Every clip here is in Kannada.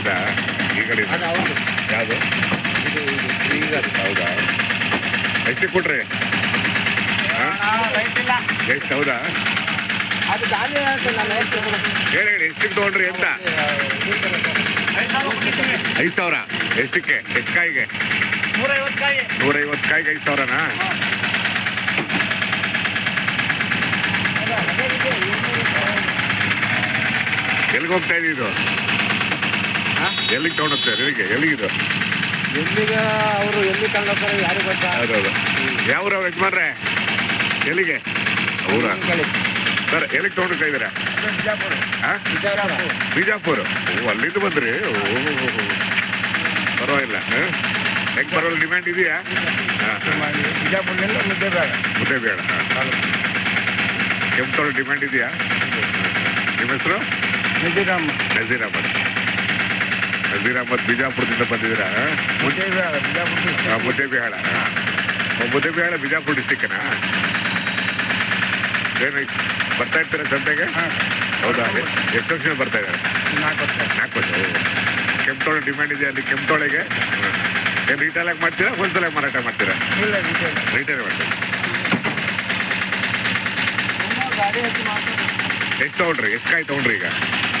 ಇದೆ ಅದು ಹೌದು. ಯಾವುದು? ಇದು ಇದು ಈಗ ಅದು. ಹೌದಾ? ಎಷ್ಟಕ್ಕೆ ಕೊಟ್ರಿ. ಎಷ್ಟು ಹೌದಾ? ಅದು ಗಾಲಿ ಅಂತ ನಾನು ಹೇಳಿ ಹೇಳಿ ಎಷ್ಟಕ್ಕೆ ತೊಗೊಂಡ್ರಿ ಅಂತ ಐದು ಸಾವಿರ. ಎಷ್ಟಕ್ಕೆ? ಎಷ್ಟು ಕಾಯಿಗೆ? ನೂರೈವತ್ತು ಕಾಯಿಗೆ ಐದು ಸಾವಿರನಾ? ಎಲ್ಲಿಗೆ ಹೋಗ್ತಾ ಇದೆ? ಎಲ್ಲಿಗೆ ತಗೊಂಡೋಗ್ತಾರೆ? ಎಲ್ಲಿಗೆ? ಎಲ್ಲಿಗಿದು? ಎಲ್ಲಿಗೆ ಅವರು ಎಲ್ಲಿ ತಗೊಂಡೋಗ್ತಾರೆ ಯಾರು ಗೊತ್ತಾ? ಹೌದೌದು ಯಾವ್ರ ಅವ್ರ ಯಜಮಾನ್ರೆ? ಎಲ್ಲಿಗೆ? ಅವರ. ಸರ್ ಎಲ್ಲಿಗೆ ತಗೊಂಡೋಗ್ತಾ ಇದ್ದೀರಾ? ಹಾ? ಬಿಜಾಪುರ? ಓ ಅಲ್ಲಿಂದ ಬಂದ್ರಿ? ಓ ಪರವಾಗಿಲ್ಲ. ಹಾಂ? ಹೆಂಗೆ ಪರವಾಗಿಲ್ಲ? ಡಿಮ್ಯಾಂಡ್ ಇದೆಯಾ? ಹಾಂ ಬಿಜಾಪುರದಿಂದ ಮುದ್ದೆ ಬೇಡ. ಮುದ್ದೆ ಬೇಡ. ಹಾಂ ಕೆಂಪು ಡಿಮ್ಯಾಂಡ್ ಇದೆಯಾ? ನಿಮ್ಮ ಹೆಸರು? ನಜೀರಾಮ್ ನಜೀರಾಮ್ ಅಹಮದ್ ನಜೀರ್ ಅಹಮದ್ ಬಿಜಾಪುರದಿಂದ ಬಂದಿದ್ದೀರಾ? ಮುದ್ದೆ ಬಿಹಾಳ ಬಿಜಾಪುರ ಆ, ಮುದ್ದೇಬಿಹಾಳ ಹಾಂ ಮುದ್ದೇಬಿಹಾಳ ಬಿಜಾಪುರ ಡಿಸ್ಟಿಕ್ನಾ ಏನು? ಬರ್ತಾ ಇರ್ತೀರಾ ಸಂತೆಗೆ? ಹೌದಾ? ಎಷ್ಟು ವರ್ಷ ಬರ್ತಾ ಇದ್ದಾರೆ? ನಾಲ್ಕು ವರ್ಷ. ನಾಲ್ಕು ವರ್ಷ. ಕೆಂಪೋಳೆ ಡಿಮ್ಯಾಂಡ್ ಇದೆ ಅಲ್ಲಿ ಕೆಂಪೋಳೆಗೆ ಏನು ರೀಟೇಲಾಗಿ ಮಾಡ್ತೀರಾ ಹೋಲ್ಸೇಲಾಗಿ ಮಾರಾಟ ಮಾಡ್ತೀರಾ? ಇಲ್ಲ ರಿಟೇಲ್ ಮಾಡ್ತೀರಾ? ಎಷ್ಟು ತೊಗೊಂಡ್ರಿ? ಎಷ್ಟು ಕಾಯಿ ತೊಗೊಂಡ್ರಿ ಈಗ?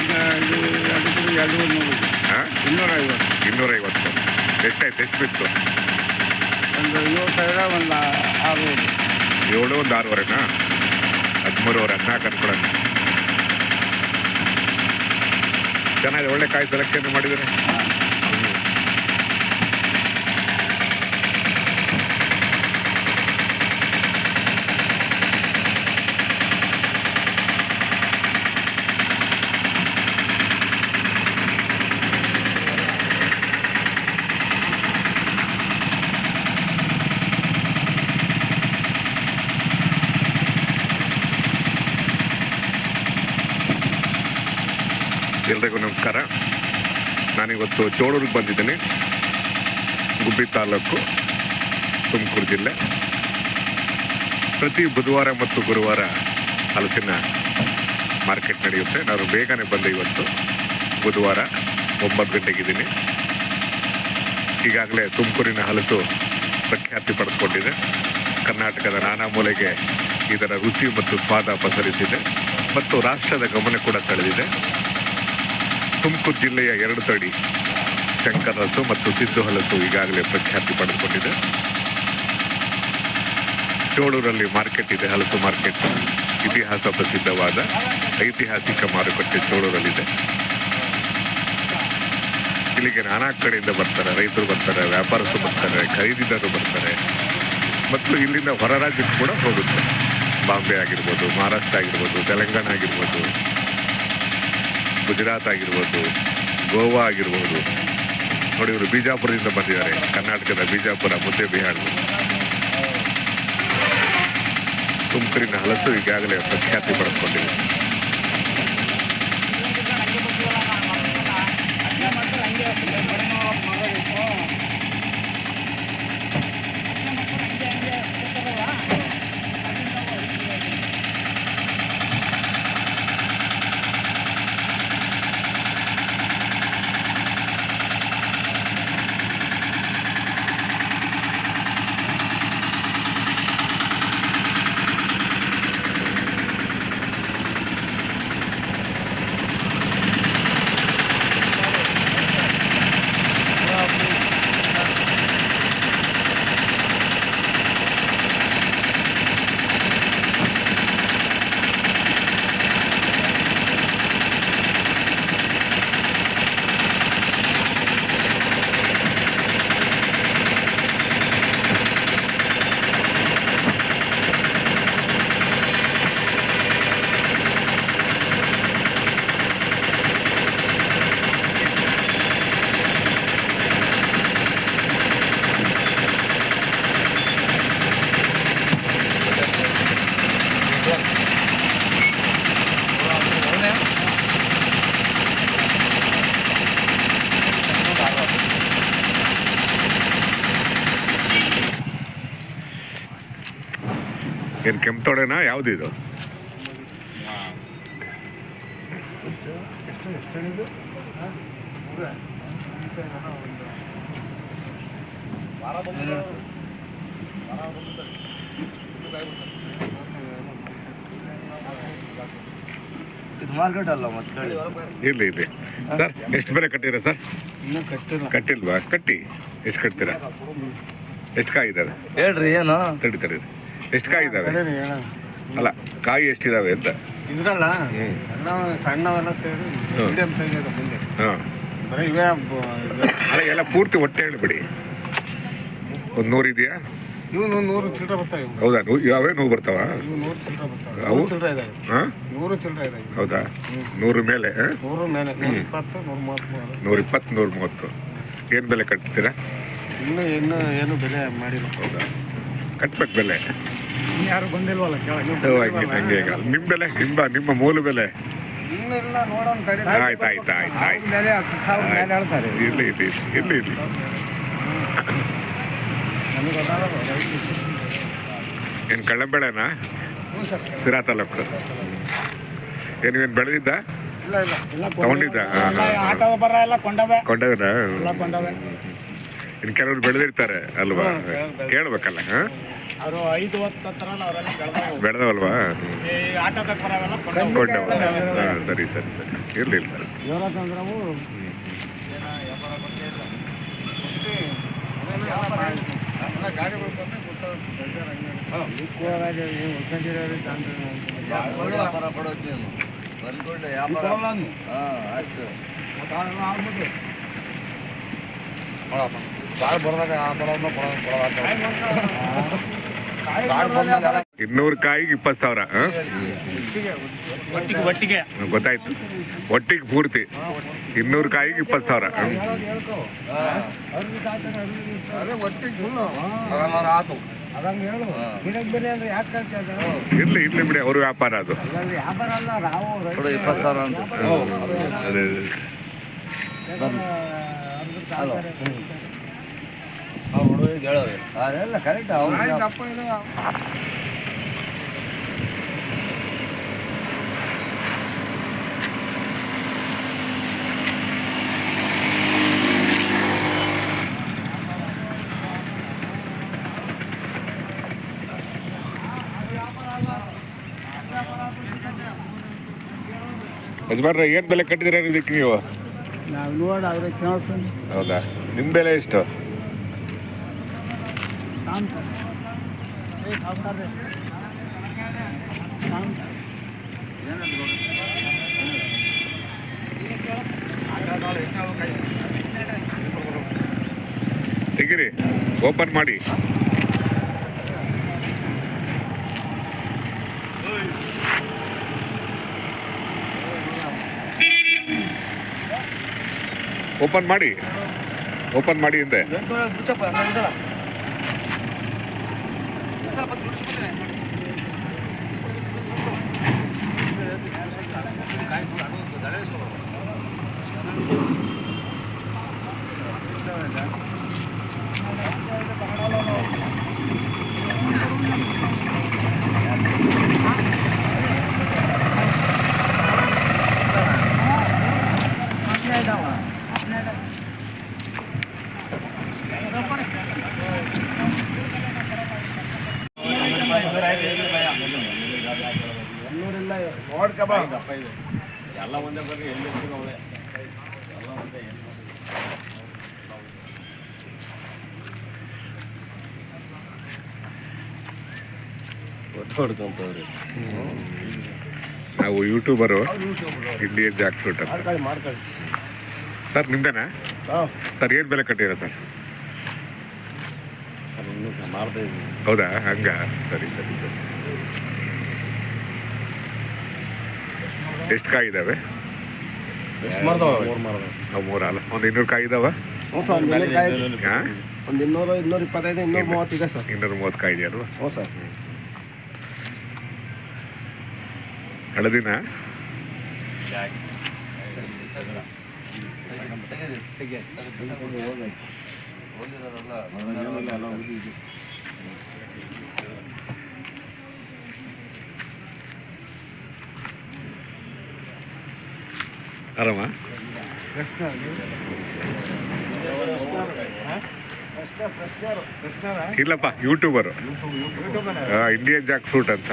ಈಗ ಎರಡು ನೂರು. ಹಾಂ ಇನ್ನೂರ ಐವತ್ತು ಇನ್ನೂರೈವತ್ತು. ಎಷ್ಟಾಯ್ತು ಎಷ್ಟು ಬಿತ್ತು? ಒಂದು ಏಳು ಸಾವಿರ ಒಂದು ಆರು ಏಳು ಒಂದು ಆರೂವರೆನಾ? ಹದಿಮೂರುವರೆ ಹದಿನಾಲ್ಕು ಅನ್ಕೊಳ್ಳೋಣ ಚೆನ್ನಾಗಿದೆ ಒಳ್ಳೆ ಕಾಯಿ ಸೆಲೆಕ್ಷನ್ ಮಾಡಿದ್ದಾರೆ. ನಾನಿವತ್ತು ಚೋಳೂರಿಗೆ ಬಂದಿದ್ದೀನಿ. ಗುಬ್ಬಿ ತಾಲೂಕು, ತುಮಕೂರು ಜಿಲ್ಲೆ. ಪ್ರತಿ ಬುಧವಾರ ಮತ್ತು ಗುರುವಾರ ಹಲಸಿನ ಮಾರ್ಕೆಟ್ ನಡೆಯುತ್ತೆ. ನಾನು ಬೇಗನೆ ಬಂದೆ ಇವತ್ತು. ಬುಧವಾರ ಒಂಬತ್ತು ಗಂಟೆಗಿದ್ದೀನಿ. ಈಗಾಗಲೇ ತುಮಕೂರಿನ ಹಲಸು ಪ್ರಖ್ಯಾತಿ ಪಡೆದುಕೊಂಡಿದೆ. ಕರ್ನಾಟಕದ ನಾನಾ ಮೂಲೆಗೆ ಇದರ ರುಚಿ ಮತ್ತು ಸ್ವಾದ ಪಸರಿಸಿದೆ. ಮತ್ತು ರಾಷ್ಟ್ರದ ಗಮನ ಕೂಡ ಸೆಳೆದಿದೆ. ತುಮಕೂರು ಜಿಲ್ಲೆಯ ಎರಡು ತಡಿ ಶಂಕರ್ ಹಲಸು ಮತ್ತು ಸಿದ್ದು ಹಲಸು ಈಗಾಗಲೇ ಪ್ರಖ್ಯಾತಿ ಪಡೆದುಕೊಂಡಿದೆ. ಚೋಳೂರಲ್ಲಿ ಮಾರ್ಕೆಟ್ ಇದೆ, ಹಲಸು ಮಾರ್ಕೆಟ್. ಇತಿಹಾಸ ಪ್ರಸಿದ್ಧವಾದ ಐತಿಹಾಸಿಕ ಮಾರುಕಟ್ಟೆ ಚೋಳೂರಲ್ಲಿದೆ. ಇಲ್ಲಿಗೆ ನಾನಾ ಕಡೆಯಿಂದ ಬರ್ತಾರೆ, ರೈತರು ಬರ್ತಾರೆ, ವ್ಯಾಪಾರಸ್ಥರು ಬರ್ತಾರೆ, ಖರೀದಿದಾರರು ಬರ್ತಾರೆ. ಮತ್ತು ಇಲ್ಲಿಂದ ಹೊರ ರಾಜ್ಯಕ್ಕೂ ಕೂಡ ಹೋಗುತ್ತೆ. ಬಾಂಬೆ ಆಗಿರ್ಬೋದು, ಮಹಾರಾಷ್ಟ್ರ ಆಗಿರ್ಬೋದು, ತೆಲಂಗಾಣ ಆಗಿರ್ಬೋದು. ಗುಜರಾತ್ ಆಗಿರ್ಬೋದು, ಗೋವಾ ಆಗಿರ್ಬೋದು. ನೋಡಿ ಇವರು ಬಿಜಾಪುರದಿಂದ ಬಂದಿದ್ದಾರೆ. ಕರ್ನಾಟಕದ ಬಿಜಾಪುರ ಮುದ್ದೆ ಬಿಹಾರ. ತುಮಕೂರಿನ ಹಲಸು ಈಗಾಗಲೇ ಪ್ರಖ್ಯಾತಿ ಪಡೆದುಕೊಂಡಿದೆ. ಏನು ಕೆಂಪತೊಡೆನಾ? ಯಾವುದಿದು? ಇದು ಮಾರ್ಕೆಟ್ ಅಲ್ಲ ಇರಲಿ ಇರಲಿ. ಸರ್ ಎಷ್ಟು ಬೆಲೆ ಕಟ್ಟಿರ ಸರ್? ಕಟ್ಟಿಲ್ಲ. ಕಟ್ಟಿಲ್ವಾ? ಕಟ್ಟಿ. ಎಷ್ಟು ಕಟ್ತೀರಾ? ಎಷ್ಟು ಕಾಯಿದ್ದಾರೆ ಹೇಳ್ರಿ ಏನು? ತಡಿ ತಡಿ. ಎಷ್ಟು ಕಾಯಿ ಇದಾವೆ? ಅಲ್ಲ ಕಾಯಿ ಎಷ್ಟಿದಾವೆ ಅಂತ. ಇದ್ರಲ್ಲ ಸಣ್ಣವೆಲ್ಲ ಸೇರಿ. ಮೀಡಿಯಂ ಸೈಜ್ ಇದೆ ಮುಂದೆ. ಹಾಂ ಬರೀ ಇವೇ ಅಲ್ಲ ಎಲ್ಲ ಪೂರ್ತಿ ಹೊಟ್ಟೆ ಹೇಳಿಬಿಡಿ. ಒಂದು ನೂರು ಇದೆಯಾ? ಇವು ನೂರು ಚಿಲ್ಲರೆ ಬರ್ತಾವೆ ಹೌದಾ? ಯಾವೇ ನೋವು ಬರ್ತಾವ? ಇವು ನೂರು ಚಿಲ್ಲರೆ ಬರ್ತಾವೆ. ಅವು? ಚಿಲ್ಲರೆ ಇದಾವೆ. ಹಾಂ? ನೂರು ಚಿಲ್ಲರೆ ಇದಾವೆ. ಹೌದಾ? ನೂರು ಮೇಲೆ? ನೂರು ಮೇಲೆ ನೂರ ಇಪ್ಪತ್ತು ನೂರ ಮೂವತ್ತು ಏನ್ ನೂರ ಇಪ್ಪತ್ತು ನೂರ ಮೂವತ್ತು. ಏನು ಬೆಲೆ ಕಟ್ತೀರಾ? ಇನ್ನೂ ಇನ್ನೂ ಏನು ಬೆಲೆ ಮಾಡಿಲ್ಲ. ಹೌದಾ? ಕಟ್ಬೇಕು ಬೆಲೆ ಯಾರು ಬಂದಿಲ್ವಲ್ಲ ಕೆಳಗೆ? ಹಂಗೆ. ನಿಮ್ಮ ಬೆಲೆ ನಿಮ್ಮ ನಿಮ್ಮ ಮೂಲ ಬೆಲೆ. ಆಯ್ತು ಆಯ್ತು ಆಯ್ತು ಆಯ್ತು. ಇರ್ಲಿ ಇರ್ಲಿ ಇರ್ಲಿ ಏನು ಕಳ್ಳಂಬೆಳೆನಾ? ಸರ್. ತಾಲೂಕು. ಏನು ಏನು ಬೆಳೆದಿದ್ದ? ತಗೊಂಡಿದ್ದ? ಇನ್ನು ಕೆಲವರು ಬೆಳೆದಿರ್ತಾರೆ ಅಲ್ವಾ? ಕೇಳ್ಬೇಕಲ್ಲ ಹಾಂ? ಅವರು ಐದು ಹೊತ್ತು ಹತ್ರಲ್ಲ ಅವರೆಲ್ಲ ಬೆಳೆದವು ಬೆಳೆದವಲ್ವಾ? ಈ ಆಟೋದಾಗ ಬರವೆಲ್ಲ ಕೊಂಡವು ಕೊಂಡವ ಹಾಂ ಸರಿ ಸರಿ ಸರಿ. ಇರಲಿ ಇರಲಿ. ಇವರತ್ತಂದ್ರವು ವ್ಯಾಪಾರ ಕೊಡೋದು ನೀನು ಬಂದ್ಕೊಂಡೆ ವ್ಯಾಪಾರ. ಹಾಂ ಆಯ್ತು. ಭಾಳ ಬರ್ದಾಗ ಇನ್ನೂರು ಕಾಯಿಗೆ ಇಪ್ಪತ್ತು ಸಾವಿರ ಹಾಂ? ಒಟ್ಟಿಗೆ ಒಟ್ಟಿಗೆ. ಗೊತ್ತಾಯ್ತು. ಒಟ್ಟಿಗೆ ಪೂರ್ತಿ. ಇನ್ನೂರು ಕಾಯಿಗೆ ಇಪ್ಪತ್ತು ಸಾವಿರ ಆತು. ಇರ್ಲಿ ಇರ್ಲಿ ಬಿಡಿ ಅವ್ರ ವ್ಯಾಪಾರ ಅದು. ಇಪ್ಪತ್ತು ಸಾವಿರ ನಾವು ಕೊಡು ಇಪ್ಪತ್ತು ಸಾವಿರ ಅದೆಲ್ಲ ಕರೆಕ್ಟ್ ಅವ್ರು ದಪ್ಪ ಇದೆ ಯಜಮಾನ್ರೆ ಏನು ಬೆಲೆ ಕಟ್ಟಿದ್ರೆ ಇದಕ್ಕೆ ನೀವು? ನಾವು ನೋಡಿ ಆದರೆ ಕೇಳ್ಸೋಣ ಹೌದಾ? ನಿಮ್ಮ ಬೆಲೆ ಎಷ್ಟು? ತೆಗಿರಿ. ಓಪನ್ ಮಾಡಿ. ಓಪನ್ ಮಾಡಿ. ಓಪನ್ ಮಾಡಿ ಹಿಂದೆ. ಹೊಡ್ಕೊಂತವ್ರಿ ನಾವು ಯೂಟ್ಯೂಬರು ಇಲ್ಲಿ ಜಾಕ್ ಫ್ರೂಟ್ ಅಂತ. ಮಾಡ್ಕೊಳ್ಳಿ ಮಾಡ್ಕೊಳ್ಳಿ. ಸರ್ ನಿಮ್ದೇನಾ? ಹಾಂ. ಸರ್ ಏನ್ ಬೆಲೆ ಕಟ್ಟಿರ ಸರ್? ಸರ್ ಇನ್ನೂ ಮಾಡ್ತಾ ಇದ್ದೀನಿ. ಹೌದಾ? ಹಂಗ? ಸರಿ ಸರಿ ಸರಿ. ಎಷ್ಟು ಕಾಯಿ ಇದಾವೆ ಎಷ್ಟು ಮಾಡ್ದವ ಮೂರು ಅವು ಮೂರ ಅಲ್ಲ ಒಂದು ಇನ್ನೂರು ಕಾಯಿ ಇದಾವ? ಹ್ಞೂ ಸರ್ ಒಂದು ಇನ್ನೂರು ಕಾಯಿ ಹಾಂ? ಒಂದು ಇನ್ನೂರು ಇನ್ನೂರ ಇಪ್ಪತ್ತೈದು ಇನ್ನೂರು ಮೂವತ್ತು ಇದೆ ಸರ್. ಇನ್ನೂರು ಮೂವತ್ತು ಕಾಯಿ ಇದೆಯಲ್ವ? ಹ್ಞೂ ಸರ್. ಹಳದಿನ? ಆರಾಮ? ಇಲ್ಲಪ್ಪ ಯೂಟ್ಯೂಬರು ಇಂಡಿಯನ್ ಜಾಕ್ ಫ್ರೂಟ್ ಅಂತ.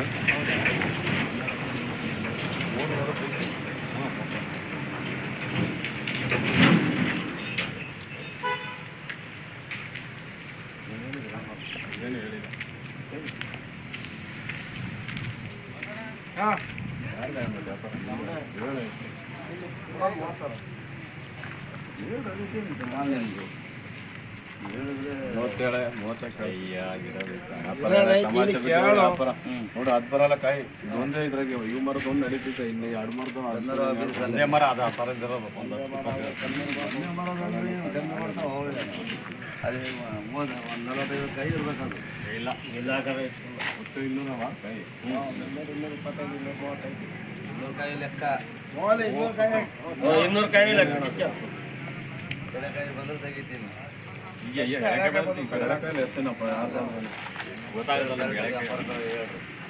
ಮೂವತ್ತೇಳು ಮೂವತ್ತಕ್ಕೆ ನೋಡು ಅದು ಬರಲ್ಲ ಕೈ. ಒಂದೇ ಇದ್ರಾಗೆ ಇವು ಮರದ ಒಂದು ನಡೀತಿದೆ ಇಲ್ಲಿ ಎರಡು ಮರದ ಒಂದೇ ಮರ ಅದು ಆ ಥರ ಇರೋದು. ಒಂದು ಅದೇ. ಮೂವತ್ತು ಒಂದು ನಲವತ್ತೈದು ಕೈ ಇರ್ಬೇಕು ಇಲ್ಲ ಇಲ್ಲ ಒಟ್ಟು ಇನ್ನೂರ ಕೈ. ಇನ್ನೂರು ಕಾಯಿ ಲೆಕ್ಕ ಇನ್ನೂರು ಕಾಯಿ ಲೆಕ್ಕ.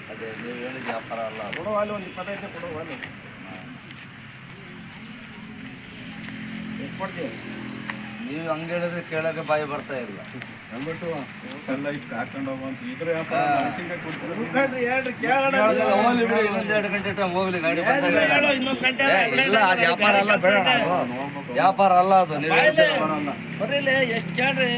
ಅದೇ ನೀವು ಹೇಳಿದ ವ್ಯಾಪಾರ ಅಲ್ಲ ಅದು. ಕೊಡುವ ಅಲ್ಲಿ ಒಂದು ಇಪ್ಪತ್ತೈದು ಕೊಡುವ ಅಲ್ಲಿ ಎಷ್ಟು ಕೊಡ್ತೀವಿ ನೀವು ಹಂಗೆ ಹೇಳಿದ್ರೆ ಕೇಳಕ್ಕೆ ಬಾಯಿ ಬರ್ತಾ ಇಲ್ಲ. ವ್ಯಾಪಾರ ಅಲ್ಲ ಬೇಡ. ಅದು. ವ್ಯಾಪಾರ ಅಲ್ಲ ಅದು ನೀವು ಎಷ್ಟು ಕೇಳ್ರಿ.